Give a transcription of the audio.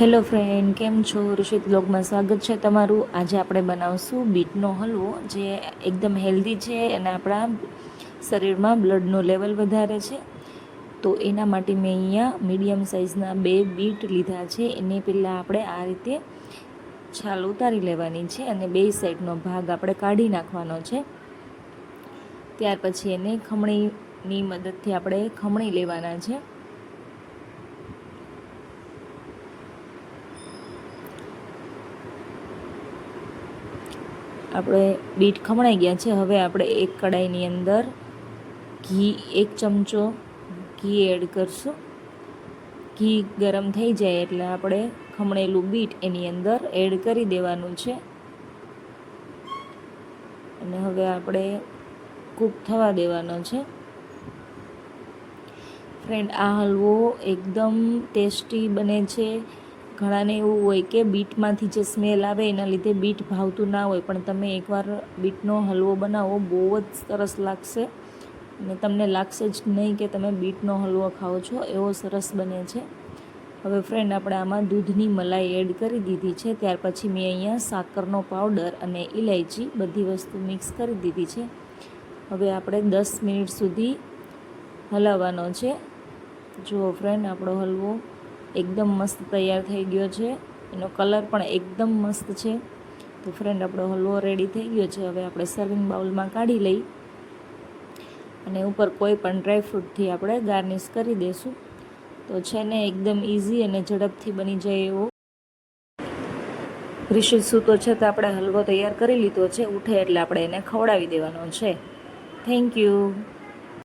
Hello friend, કેમ છો? ઋષિત બ્લોગમાં સ્વાગત છે તમારું. આજે આપણે બનાવશું બીટનો હલવો, જે એકદમ હેલ્ધી છે અને આપણા શરીરમાં બ્લડનું લેવલ વધારે છે. તો એના માટે મેં અહીંયા મીડિયમ સાઇઝના બે બીટ લીધા છે. એને પહેલાં આપણે આ રીતે છાલ ઉતારી લેવાની છે અને બે સાઈડનો ભાગ આપણે કાઢી નાખવાનો છે. ત્યાર પછી એને ખમણીની મદદથી આપણે ખમણી લેવાના છે. આપણે બીટ ખમણાઈ ગયા છે. હવે આપણે એક કડાઈની અંદર ઘી, એક ચમચો ઘી એડ કરશું. ઘી ગરમ થઈ જાય એટલે આપણે ખમણેલું બીટ એની અંદર એડ કરી દેવાનું છે. અને હવે આપણે કૂક થવા દેવાનો છે. ફ્રેન્ડ, આ હલવો એકદમ ટેસ્ટી બને છે. ઘણાને એવું હોય કે બીટમાંથી જે સ્મેલ આવે એના લીધે બીટ ભાવતું ના હોય, પણ તમે એકવાર બીટનો હલવો બનાવો, બહુ જ સરસ લાગશે. અને તમને લાગશે જ નહીં કે તમે બીટનો હલવો ખાઓ છો, એવો સરસ બને છે. હવે ફ્રેન્ડ આપણે આમાં દૂધની મલાઈ એડ કરી દીધી છે, ત્યાર પછી મેં અહીંયા સાકરનો પાવડર અને ઇલાયચી બધી વસ્તુ મિક્સ કરી દીધી છે. હવે આપણે દસ મિનિટ સુધી હલાવવાનો છે. જુઓ ફ્રેન્ડ આપણો હલવો એકદમ મસ્ત તૈયાર થઈ ગયો છે. એનો કલર પણ એકદમ મસ્ત છે. તો ફ્રેન્ડ આપણો હલવો રેડી થઈ ગયો છે. હવે આપણે સર્વિંગ બાઉલમાં કાઢી લઈ અને ઉપર કોઈ પણ ડ્રાયફ્રૂટથી આપણે ગાર્નિશ કરી દઈશું તો છે ને એકદમ ઇઝી અને ઝડપથી બની જાય એવો. રિશિત સૂતો છે તો આપણે હલવો તૈયાર કરી લીધો છે. ઉઠે એટલે આપણે એને ખવડાવી દેવાનો છે. Thank you